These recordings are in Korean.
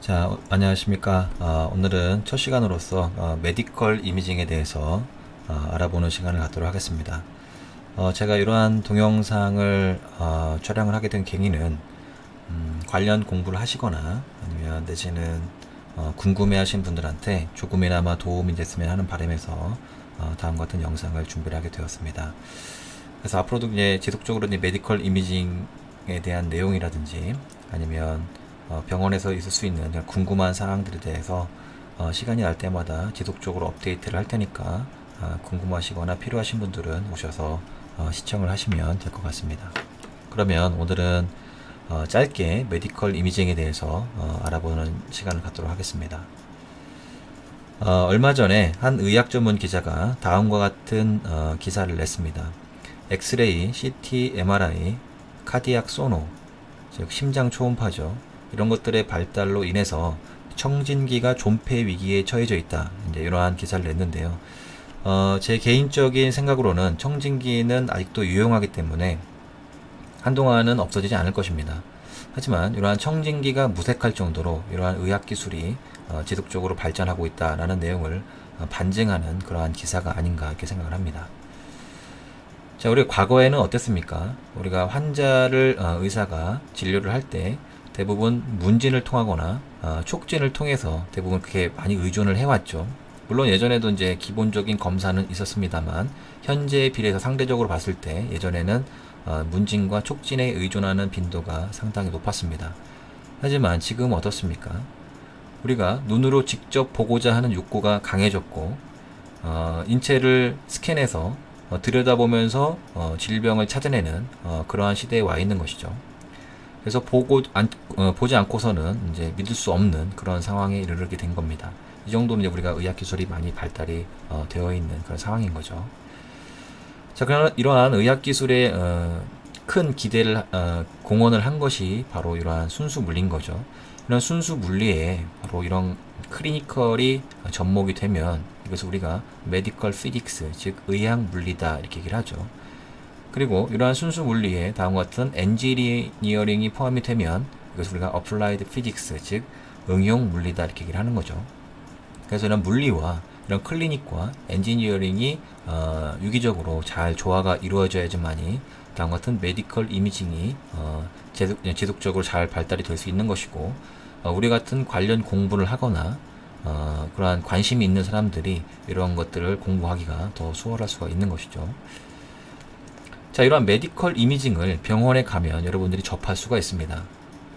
자, 어, 안녕하십니까. 어, 오늘은 첫 시간으로서 어, 메디컬 이미징에 대해서 어, 알아보는 시간을 갖도록 하겠습니다. 어, 제가 이러한 동영상을 어, 촬영을 하게 된 계기는 음, 관련 공부를 하시거나 아니면 내지는 어, 궁금해하신 분들한테 조금이나마 도움이 됐으면 하는 바람에서 어, 다음과 같은 영상을 준비를 하게 되었습니다. 그래서 앞으로도 이제 지속적으로 이제 메디컬 이미징에 대한 내용이라든지 아니면 어, 병원에서 있을 수 있는 궁금한 사항들에 대해서 어, 시간이 날 때마다 지속적으로 업데이트를 할 테니까 아, 궁금하시거나 필요하신 분들은 오셔서 어, 시청을 하시면 될 것 같습니다. 그러면 오늘은 어, 짧게 메디컬 이미징에 대해서 어, 알아보는 시간을 갖도록 하겠습니다. 어, 얼마 전에 한 의학 전문 기자가 다음과 같은 어, 기사를 냈습니다. 엑스레이, CT, MRI, 카디악 소노, 즉 심장 초음파죠. 이런 것들의 발달로 인해서 청진기가 존폐 위기에 처해져 있다. 이제 이러한 기사를 냈는데요. 어, 제 개인적인 생각으로는 청진기는 아직도 유용하기 때문에 한동안은 없어지지 않을 것입니다. 하지만 이러한 청진기가 무색할 정도로 이러한 의학 기술이 어, 지속적으로 발전하고 있다라는 내용을 어, 반증하는 그러한 기사가 아닌가 이렇게 생각을 합니다. 자, 우리 과거에는 어땠습니까? 우리가 환자를 어, 의사가 진료를 할 때 대부분 문진을 통하거나 어, 촉진을 통해서 대부분 그렇게 많이 의존을 해왔죠. 물론 예전에도 이제 기본적인 검사는 있었습니다만 현재에 비례해서 상대적으로 봤을 때 예전에는 어, 문진과 촉진에 의존하는 빈도가 상당히 높았습니다. 하지만 지금 어떻습니까? 우리가 눈으로 직접 보고자 하는 욕구가 강해졌고 어, 인체를 스캔해서 어, 들여다보면서 어, 질병을 찾아내는 어, 그러한 시대에 와 있는 것이죠. 그래서 보고 안, 어, 보지 않고서는 이제 믿을 수 없는 그런 상황에 이르게 된 겁니다. 이 정도는 이제 우리가 의학 기술이 많이 발달이 어, 되어 있는 그런 상황인 거죠. 자, 그러나 이러한 의학 기술에 어, 큰 기대를 어, 공헌을 한 것이 바로 이러한 순수 물리인 거죠. 이런 순수 물리에 바로 이런 클리니컬이 접목이 되면 이것을 우리가 메디컬 피직스 즉 의학 물리다 이렇게 얘기를 하죠. 그리고 이러한 순수 물리에 다음과 같은 엔지니어링이 포함이 되면 이것을 우리가 어플라이드 피직스 즉 응용 물리다 이렇게 얘기를 하는 거죠. 그래서 이런 물리와 이런 클리닉과 엔지니어링이 어, 유기적으로 잘 조화가 이루어져야지만이 다음 같은 메디컬 이미징이 어, 지속, 지속적으로 잘 발달이 될 수 있는 것이고 어, 우리 같은 관련 공부를 하거나 어, 그러한 관심이 있는 사람들이 이러한 것들을 공부하기가 더 수월할 수가 있는 것이죠. 자, 이러한 메디컬 이미징을 병원에 가면 여러분들이 접할 수가 있습니다.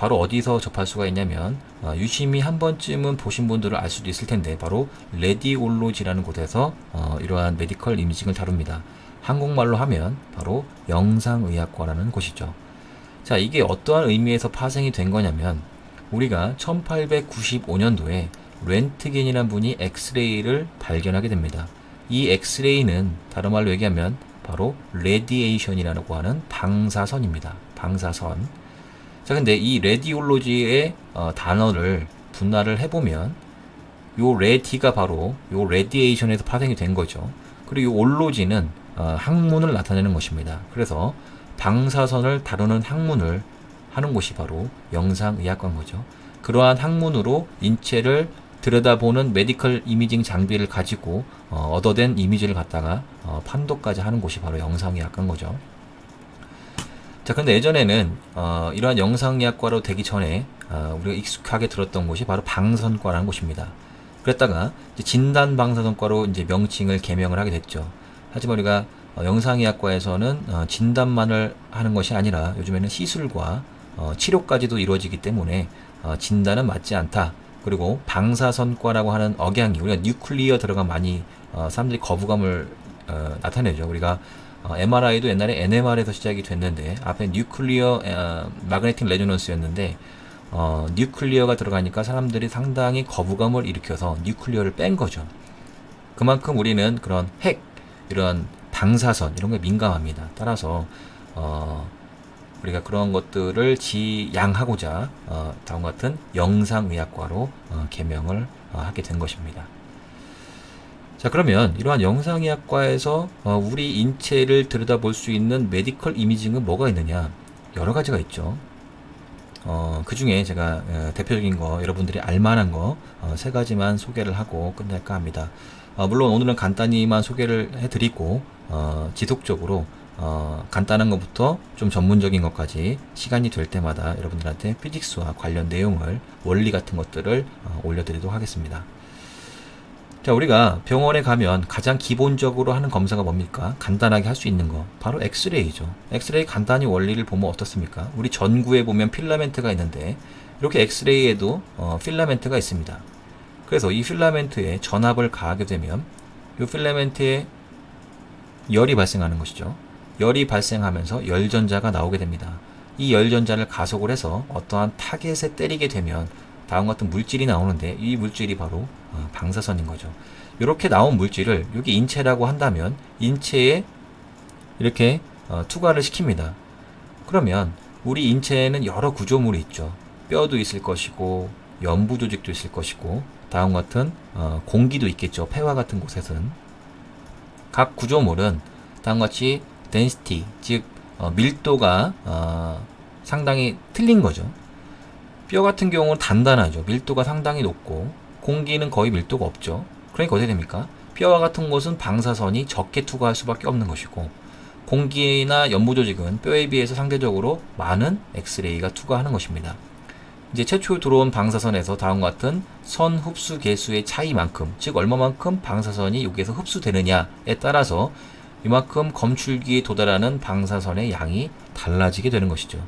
바로 어디서 접할 수가 있냐면 어, 유심히 한 번쯤은 보신 분들은 알 수도 있을 텐데 바로 레디올로지라는 곳에서 어, 이러한 메디컬 이미징을 다룹니다. 한국말로 하면 바로 영상의학과라는 곳이죠. 자, 이게 어떠한 의미에서 파생이 된 거냐면 우리가 1895년도에 렌트겐이라는 분이 엑스레이를 발견하게 됩니다. 이 엑스레이는 다른 말로 얘기하면 바로 레디에이션이라고 하는 방사선입니다. 방사선. 자, 근데 이 레디올로지의 어, 단어를 분할을 해보면 요 레디가 바로 요 레디에이션에서 파생이 된 거죠. 그리고 요 올로지는 어, 학문을 나타내는 것입니다. 그래서 방사선을 다루는 학문을 하는 곳이 바로 영상의학과인 거죠. 그러한 학문으로 인체를 들여다보는 메디컬 이미징 장비를 가지고 어, 얻어낸 이미지를 갖다가 어, 판독까지 하는 곳이 바로 영상의학과인 거죠. 자, 근데 예전에는 어, 이러한 영상의학과로 되기 전에 어, 우리가 익숙하게 들었던 곳이 바로 방선과라는 곳입니다. 그랬다가 진단 방사선과로 이제 명칭을 개명을 하게 됐죠. 하지만 우리가 어, 영상의학과에서는 어, 진단만을 하는 것이 아니라 요즘에는 시술과 어, 치료까지도 이루어지기 때문에 어, 진단은 맞지 않다. 그리고 방사선과라고 하는 억양이 우리가 뉴클리어 들어가 많이 어, 사람들이 거부감을 어, 나타내죠. 우리가 어, MRI도 옛날에 NMR에서 시작이 됐는데 앞에 뉴클리어 어, 마그네틱 레조넌스였는데 어, 뉴클리어가 들어가니까 사람들이 상당히 거부감을 일으켜서 뉴클리어를 뺀 거죠. 그만큼 우리는 그런 핵 이런 방사선 이런 게 민감합니다. 따라서 어, 우리가 그런 것들을 지양하고자 어, 다음과 같은 영상의학과로 어, 개명을 어, 하게 된 것입니다. 자 그러면 이러한 영상의학과에서 어, 우리 인체를 들여다볼 수 있는 메디컬 이미징은 뭐가 있느냐 여러 가지가 있죠. 어, 그 중에 제가 어, 대표적인 거 여러분들이 알만한 거세 가지만 소개를 하고 끝낼까 합니다. 어, 물론 오늘은 간단히만 소개를 해드리고 어, 지속적으로 어, 간단한 것부터 좀 전문적인 것까지 시간이 될 때마다 여러분들한테 피직스와 관련 내용을 원리 같은 것들을 어, 올려드리도록 하겠습니다. 자, 우리가 병원에 가면 가장 기본적으로 하는 검사가 뭡니까? 간단하게 할 수 있는 거. 바로 엑스레이죠. 엑스레이 간단히 원리를 보면 어떻습니까? 우리 전구에 보면 필라멘트가 있는데, 이렇게 엑스레이에도 어, 필라멘트가 있습니다. 그래서 이 필라멘트에 전압을 가하게 되면, 이 필라멘트에 열이 발생하는 것이죠. 열이 발생하면서 열전자가 나오게 됩니다. 이 열전자를 가속을 해서 어떠한 타겟에 때리게 되면 다음과 같은 물질이 나오는데 이 물질이 바로 어, 방사선인 거죠. 이렇게 나온 물질을 여기 인체라고 한다면 인체에 이렇게 어, 투과를 시킵니다. 그러면 우리 인체에는 여러 구조물이 있죠. 뼈도 있을 것이고 연부 조직도 있을 것이고 다음 같은 어, 공기도 있겠죠. 폐와 같은 곳에서는 각 구조물은 다음같이 density 즉 어, 밀도가 어, 상당히 틀린 거죠. 뼈 같은 경우는 단단하죠. 밀도가 상당히 높고 공기는 거의 밀도가 없죠. 그러니까 어떻게 됩니까? 뼈와 같은 곳은 방사선이 적게 투과할 수밖에 없는 것이고 공기나 연부 조직은 뼈에 비해서 상대적으로 많은 엑스레이가 투과하는 것입니다. 이제 최초 들어온 방사선에서 다음과 같은 선 흡수 개수의 차이만큼, 즉 얼마만큼 방사선이 여기에서 흡수되느냐에 따라서 이만큼 검출기에 도달하는 방사선의 양이 달라지게 되는 것이죠.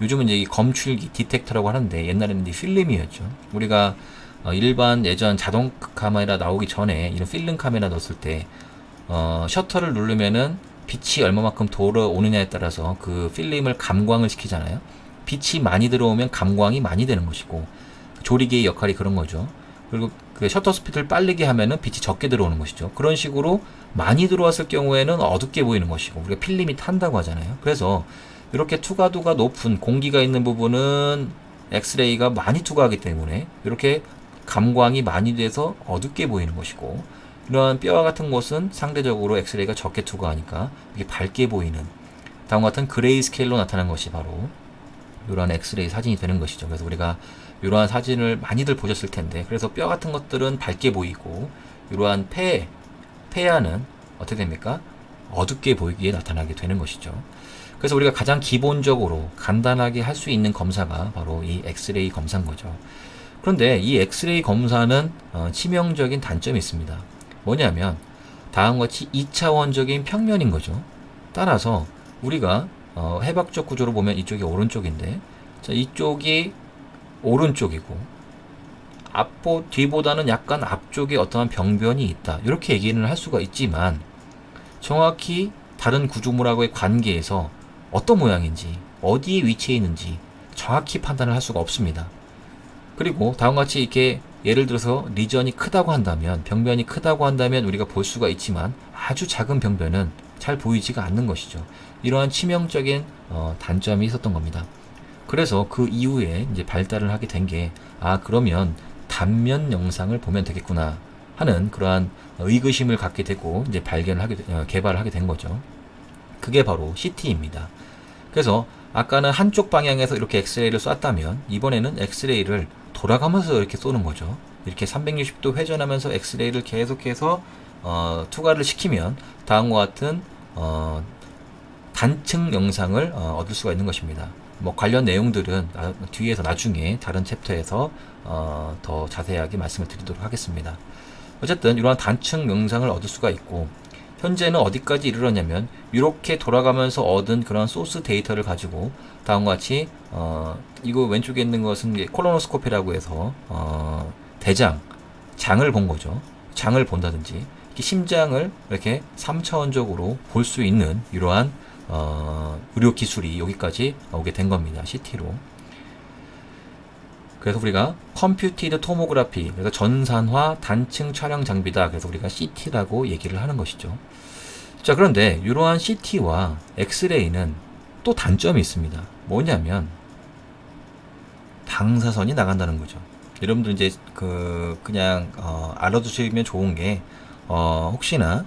요즘은 이제 이 검출기 디텍터라고 하는데 옛날에는 필름이었죠. 우리가 어, 일반 예전 자동 카메라 나오기 전에 이런 필름 카메라 넣었을 때 어, 셔터를 누르면은 빛이 얼마만큼 돌아오느냐에 따라서 그 필름을 감광을 시키잖아요. 빛이 많이 들어오면 감광이 많이 되는 것이고 조리개의 역할이 그런 거죠. 그리고 그 셔터 스피드를 빠르게 하면은 빛이 적게 들어오는 것이죠. 그런 식으로 많이 들어왔을 경우에는 어둡게 보이는 것이고 우리가 필름이 탄다고 하잖아요. 그래서 이렇게 투과도가 높은 공기가 있는 부분은 엑스레이가 많이 투과하기 때문에 이렇게 감광이 많이 돼서 어둡게 보이는 것이고 이러한 뼈와 같은 곳은 상대적으로 엑스레이가 적게 투과하니까 이게 밝게 보이는 다음과 같은 그레이 스케일로 나타난 것이 바로 이러한 엑스레이 사진이 되는 것이죠. 그래서 우리가 이러한 사진을 많이들 보셨을 텐데 그래서 뼈 같은 것들은 밝게 보이고 이러한 폐, 폐하는 어떻게 됩니까? 어둡게 보이기에 나타나게 되는 것이죠. 그래서 우리가 가장 기본적으로 간단하게 할 수 있는 검사가 바로 이 엑스레이 검사인 거죠. 그런데 이 엑스레이 검사는 어, 치명적인 단점이 있습니다. 뭐냐면 다음과 같이 2차원적인 평면인 거죠. 따라서 우리가 어, 해박적 구조로 보면 이쪽이 오른쪽인데 자, 이쪽이 오른쪽이고 앞보 뒤보다는 약간 앞쪽에 어떠한 병변이 있다. 이렇게 얘기는 할 수가 있지만 정확히 다른 구조물하고의 관계에서 어떤 모양인지, 어디에 위치해 있는지 정확히 판단을 할 수가 없습니다. 그리고 다음과 같이 이렇게 예를 들어서 리전이 크다고 한다면, 병변이 크다고 한다면 우리가 볼 수가 있지만 아주 작은 병변은 잘 보이지가 않는 것이죠. 이러한 치명적인 어, 단점이 있었던 겁니다. 그래서 그 이후에 이제 발달을 하게 된 게, 아, 그러면 단면 영상을 보면 되겠구나 하는 그러한 의구심을 갖게 되고 이제 발견을 하게, 어, 개발을 하게 된 거죠. 그게 바로 CT입니다. 그래서 아까는 한쪽 방향에서 이렇게 엑스레이를 쐈다면 이번에는 엑스레이를 돌아가면서 이렇게 쏘는 거죠. 이렇게 360도 회전하면서 엑스레이를 계속해서 어, 투과를 시키면 다음과 같은 어, 단층 영상을 어, 얻을 수가 있는 것입니다. 뭐 관련 내용들은 나, 뒤에서 나중에 다른 챕터에서 어, 더 자세하게 말씀을 드리도록 하겠습니다. 어쨌든 이러한 단층 영상을 얻을 수가 있고 현재는 어디까지 이르렀냐면 이렇게 돌아가면서 얻은 그런 소스 데이터를 가지고 다음과 같이 어, 이거 왼쪽에 있는 것은 콜로노스코피라고 해서 어, 대장 장을 본 거죠. 장을 본다든지 심장을 이렇게 3차원적으로 볼 수 있는 이러한 어, 의료 기술이 여기까지 오게 된 겁니다. CT로. 그래서 우리가 컴퓨티드 토모그래피, 그러니까 전산화 단층 촬영 장비다. 그래서 우리가 CT라고 얘기를 하는 것이죠. 자, 그런데 이러한 CT와 엑스레이는 또 단점이 있습니다. 뭐냐면 방사선이 나간다는 거죠. 여러분들 이제 그 그냥 어, 알아두시면 좋은 게 어, 혹시나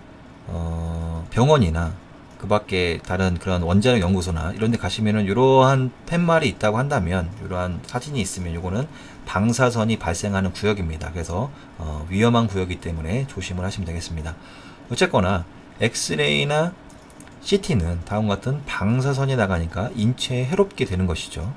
어, 병원이나 그 밖에 다른 그런 원자력 연구소나 이런 데 가시면은 이러한 팻말이 있다고 한다면 이러한 사진이 있으면 이거는 방사선이 발생하는 구역입니다. 그래서 어, 위험한 구역이기 때문에 조심을 하시면 되겠습니다. 어쨌거나 엑스레이나 CT는 다음과 같은 방사선이 나가니까 인체에 해롭게 되는 것이죠.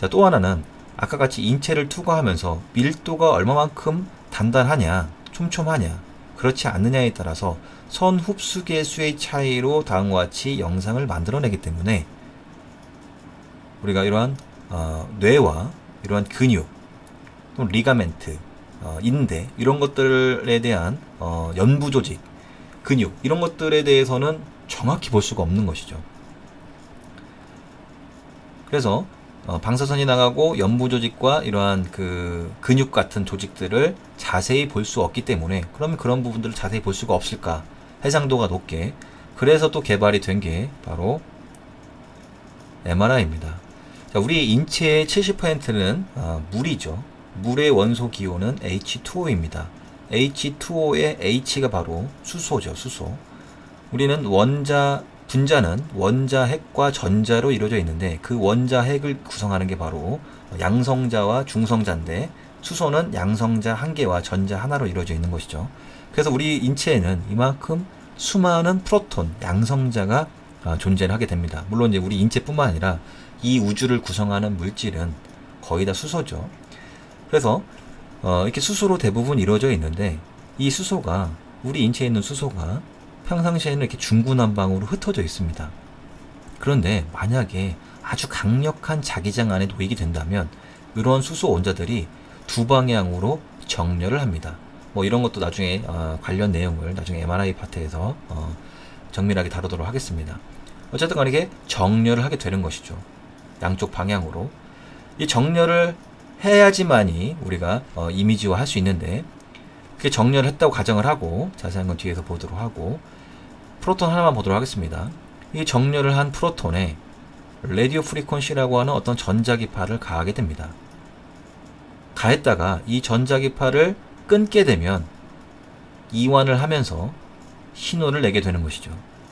자, 또 하나는 아까 같이 인체를 투과하면서 밀도가 얼마만큼 단단하냐, 촘촘하냐, 그렇지 않느냐에 따라서 선 흡수 개수의 차이로 다음과 같이 영상을 만들어내기 때문에 우리가 이러한 어, 뇌와 이러한 근육 또는 리가멘트, 어, 인대 이런 것들에 대한 어, 연부 조직, 근육 이런 것들에 대해서는 정확히 볼 수가 없는 것이죠. 그래서 어, 방사선이 나가고 연부 조직과 이러한 그 근육 같은 조직들을 자세히 볼 수 없기 때문에 그러면 그런 부분들을 자세히 볼 수가 없을까? 해상도가 높게 그래서 또 개발이 된 게 바로 MRI입니다. 자, 우리 인체의 70%는 어, 물이죠. 물의 원소 기호는 H2O입니다. H2O의 H가 바로 수소죠, 수소. 우리는 원자 분자는 원자핵과 전자로 이루어져 있는데 그 원자핵을 구성하는 게 바로 양성자와 중성자인데 수소는 양성자 한 개와 전자 하나로 이루어져 있는 것이죠. 그래서 우리 인체에는 이만큼 수많은 프로톤, 양성자가 아, 존재를 하게 됩니다. 물론 이제 우리 인체뿐만 아니라 이 우주를 구성하는 물질은 거의 다 수소죠. 그래서 어, 이렇게 수소로 대부분 이루어져 있는데 이 수소가 우리 인체에 있는 수소가 평상시에는 이렇게 중구난방으로 흩어져 있습니다. 그런데 만약에 아주 강력한 자기장 안에 놓이게 된다면 이런 수소 원자들이 두 방향으로 정렬을 합니다. 뭐 이런 것도 나중에 어, 관련 내용을 나중에 MRI 파트에서 어, 정밀하게 다루도록 하겠습니다. 어쨌든 간에 정렬을 하게 되는 것이죠. 양쪽 방향으로. 이 정렬을 해야지만이 우리가 어, 이미지화 할 수 있는데 그게 정렬을 했다고 가정을 하고 자세한 건 뒤에서 보도록 하고 프로톤 하나만 보도록 하겠습니다. 이 정렬을 한 프로톤에 레디오 프리퀀시라고 하는 어떤 전자기파를 가하게 됩니다. 가했다가 이 전자기파를 끊게 되면 이완을 하면서 신호를 내게 되는 것이죠.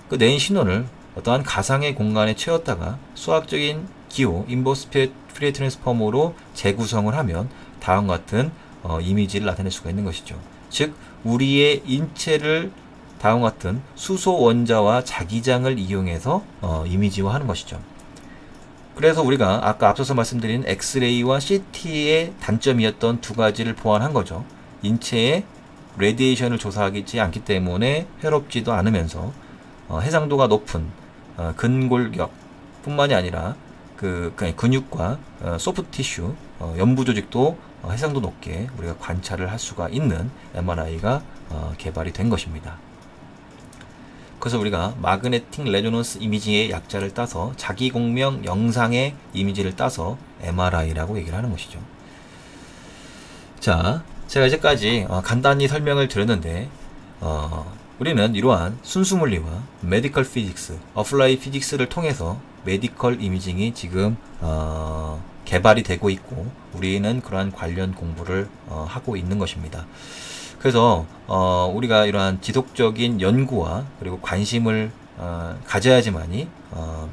그 낸 신호를 어떠한 가상의 공간에 채웠다가 수학적인 기호, 인버스 프리에 트랜스포머로 재구성을 하면 다음과 같은 어, 이미지를 나타낼 수가 있는 것이죠. 즉, 우리의 인체를 다음과 같은 수소 원자와 자기장을 이용해서 어, 이미지화하는 것이죠. 그래서 우리가 아까 앞서서 말씀드린 엑스레이와 CT의 단점이었던 두 가지를 보완한 거죠. 인체에 레디에이션을 조사하지 않기 때문에 해롭지도 않으면서 어, 해상도가 높은 어, 근골격 뿐만이 아니라 그, 그 근육과 어, 소프트 티슈, 어, 연부 조직도 어, 해상도 높게 우리가 관찰을 할 수가 있는 MRI가 어, 개발이 된 것입니다. 그래서 우리가 마그네틱 레조넌스 이미지의 약자를 따서 자기 공명 영상의 이미지를 따서 MRI라고 얘기를 하는 것이죠. 자, 제가 이제까지 어, 간단히 설명을 드렸는데 어, 우리는 이러한 순수 물리와 메디컬 피직스, 어플라이 피직스를 통해서 메디컬 이미징이 지금 어, 개발이 되고 있고 우리는 그러한 관련 공부를 어, 하고 있는 것입니다. 그래서 어, 우리가 이러한 지속적인 연구와 그리고 관심을 어, 가져야지만이 어,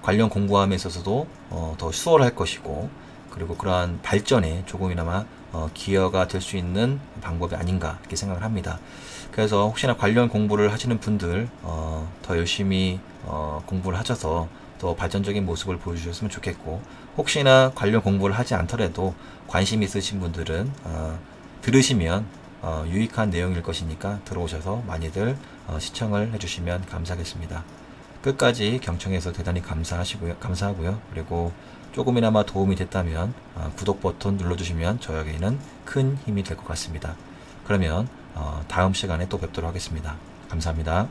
관련 공부함에 있어서도 어, 더 수월할 것이고 그리고 그러한 발전에 조금이나마 어, 기여가 될 수 있는 방법이 아닌가 이렇게 생각을 합니다. 그래서 혹시나 관련 공부를 하시는 분들 어, 더 열심히 어, 공부를 하셔서 더 발전적인 모습을 보여주셨으면 좋겠고 혹시나 관련 공부를 하지 않더라도 관심 있으신 분들은 어, 들으시면 어, 유익한 내용일 것이니까 들어오셔서 많이들 어, 시청을 해주시면 감사하겠습니다. 끝까지 경청해서 대단히 감사하시고요, 감사하고요. 그리고 조금이나마 도움이 됐다면 어, 구독 버튼 눌러주시면 저에게는 큰 힘이 될 것 같습니다. 그러면 어, 다음 시간에 또 뵙도록 하겠습니다. 감사합니다.